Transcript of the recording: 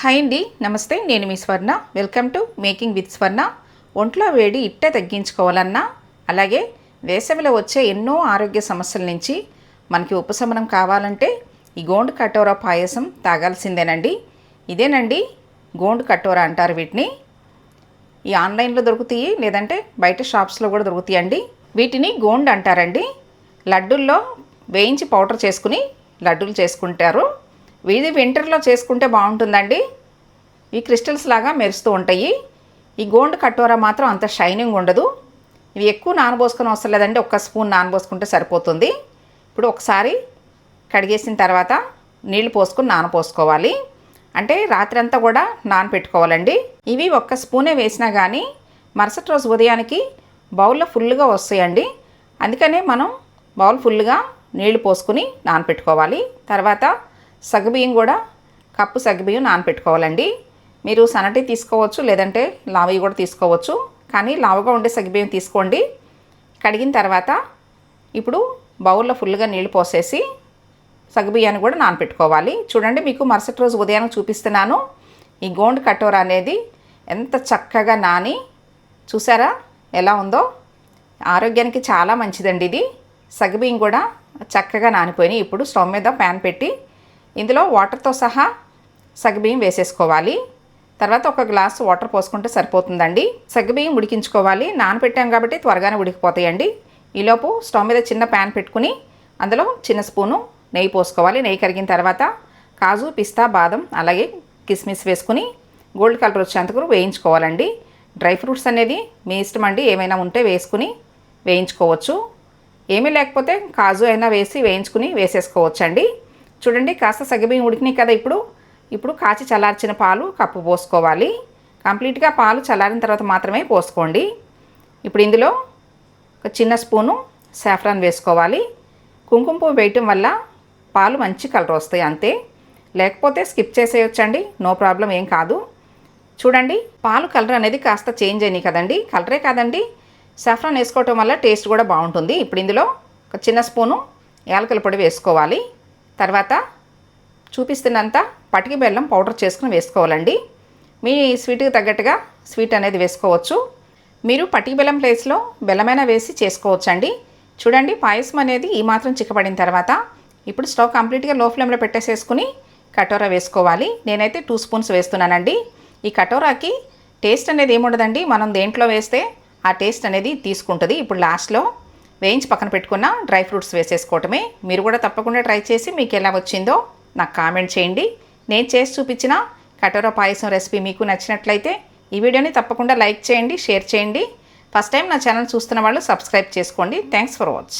Hi అండి నమస్తే నేను మీ Swarna. Welcome to making with Swarna ఒంట్లో వేడి ఇట్టే తగ్గించుకోవాలన్నా అలాగే వేసవిలో వచ్చే ఎన్నో ఆరోగ్య సమస్యల నుంచి మనకి ఉపశమనం కావాలంటే ఈ గోండు కటోరా పాయసం తాగాల్సిందేనండి. ఇదేనండి గోండు కటోరా అంటారు వీటిని. ఈ ఆన్లైన్లో దొరుకుతాయి లేదంటే బయట షాప్స్లో కూడా దొరుకుతాయండి వీటిని గోండ్ అంటారండి. లడ్డుల్లో వేయించి పౌడర్ చేసుకుని లడ్డూలు చేసుకుంటారు. ఇది వింటర్లో చేసుకుంటే బాగుంటుందండి. ఈ క్రిస్టల్స్ లాగా మెరుస్తూ ఉంటాయి. ఈ గోండ్ కటోరా మాత్రం అంత షైనింగ్ ఉండదు. ఇవి ఎక్కువ నానబోసుకొని అవసరం లేదండి. ఒక్క స్పూన్ నానబోసుకుంటే సరిపోతుంది. ఇప్పుడు ఒకసారి కడిగేసిన తర్వాత నీళ్ళు పోసుకుని నానపోసుకోవాలి అంటే రాత్రి అంతా కూడా నానపెట్టుకోవాలండి. ఇవి ఒక్క స్పూనే వేసినా కానీ మరుసటి రోజు ఉదయానికి బౌల్లో ఫుల్గా వస్తాయండి. అందుకనే మనం బౌల్ ఫుల్గా నీళ్ళు పోసుకుని నానపెట్టుకోవాలి. తర్వాత సగ్గుబియ్యం కూడా కప్పు సగ్గుబియ్యం నానపెట్టుకోవాలండి. మీరు సనటి తీసుకోవచ్చు లేదంటే లావవి కూడా తీసుకోవచ్చు. కానీ లావుగా ఉండే సగ్గుబియ్యం తీసుకోండి. కడిగిన తర్వాత ఇప్పుడు బౌల్లో ఫుల్గా నీళ్ళు పోసేసి సగ్గుబియ్యాన్ని కూడా నానపెట్టుకోవాలి. చూడండి మీకు మరుసటి రోజు ఉదయానికి చూపిస్తున్నాను. ఈ గోండ్ కటోర అనేది ఎంత చక్కగా నాని చూసారా ఎలా ఉందో? ఆరోగ్యానికి చాలా మంచిదండి ఇది. సగ్గుబియ్యం కూడా చక్కగా నానిపోయినాయి. ఇప్పుడు స్టవ్ మీద ప్యాన్ పెట్టి ఇందులో వాటర్తో సహా సగ్గుబియ్యం వేసేసుకోవాలి. తర్వాత ఒక గ్లాసు వాటర్ పోసుకుంటే సరిపోతుందండి. సగ్గుబియ్యం ఉడికించుకోవాలి. నానపెట్టాం కాబట్టి త్వరగానే ఉడికిపోతాయండి. ఈలోపు స్టవ్ మీద చిన్న ప్యాన్ పెట్టుకుని అందులో చిన్న స్పూను నెయ్యి పోసుకోవాలి. నెయ్యి కరిగిన తర్వాత కాజు పిస్తా బాదం అలాగే కిస్మిస్ వేసుకుని గోల్డ్ కలర్ వచ్చేంతకు వేయించుకోవాలండి. డ్రై ఫ్రూట్స్ అనేది మీ ఇష్టం అండి. ఏమైనా ఉంటే వేసుకుని వేయించుకోవచ్చు. ఏమీ లేకపోతే కాజు అయినా వేసి వేయించుకుని వేసేసుకోవచ్చండి. చూడండి కాస్త సగబియ్యం ఉడికినాయి కదా ఇప్పుడు. ఇప్పుడు కాచి చల్లార్చిన పాలు కప్పు పోసుకోవాలి. కంప్లీట్గా పాలు చల్లారిన తర్వాత మాత్రమే పోసుకోండి. ఇప్పుడు ఇందులో ఒక చిన్న స్పూను సాఫ్రాన్ వేసుకోవాలి. కుంకుమ పువ్వు వేయటం వల్ల పాలు మంచి కలర్ వస్తాయి అంతే. లేకపోతే స్కిప్ చేసేయొచ్చండి నో ప్రాబ్లం ఏం కాదు. చూడండి పాలు కలర్ అనేది కాస్త చేంజ్ అయినాయి కదండి కలరే కాదండి. సాఫ్రాన్ వేసుకోవటం వల్ల టేస్ట్ కూడా బాగుంటుంది. ఇప్పుడు ఇందులో ఒక చిన్న స్పూను యాలకల పొడి వేసుకోవాలి. తర్వాత చూపిస్తున్నంత పటికి బెల్లం పౌడర్ చేసుకుని వేసుకోవాలండి. మీ స్వీట్కి తగ్గట్టుగా స్వీట్ అనేది వేసుకోవచ్చు. మీరు పటికి బెల్లం ప్లేస్లో బెల్లమైనా వేసి చేసుకోవచ్చండి. చూడండి పాయసం అనేది ఈ మాత్రం చిక్కబడిన తర్వాత ఇప్పుడు స్టవ్ కంప్లీట్గా లో ఫ్లేమ్లో పెట్టేసేసుకుని కటోరా వేసుకోవాలి. నేనైతే టూ స్పూన్స్ వేస్తున్నానండి. ఈ కటోరాకి టేస్ట్ అనేది ఏముండదండి? మనం దేంట్లో వేస్తే ఆ టేస్ట్ అనేది తీసుకుంటుంది. ఇప్పుడు లాస్ట్లో వేయించి పక్కన పెట్టుకున్న డ్రై ఫ్రూట్స్ వేసేసుకోవటమే. మీరు కూడా తప్పకుండా ట్రై చేసి మీకు ఎలా వచ్చిందో నాకు కామెంట్ చేయండి. నేను చేసి చూపించిన కటోరా పాయసం రెసిపీ మీకు నచ్చినట్లయితే ఈ వీడియోని తప్పకుండా లైక్ చేయండి షేర్ చేయండి. ఫస్ట్ టైం నా ఛానల్ చూస్తున్న వాళ్ళు సబ్స్క్రైబ్ చేసుకోండి. Thanks for watching.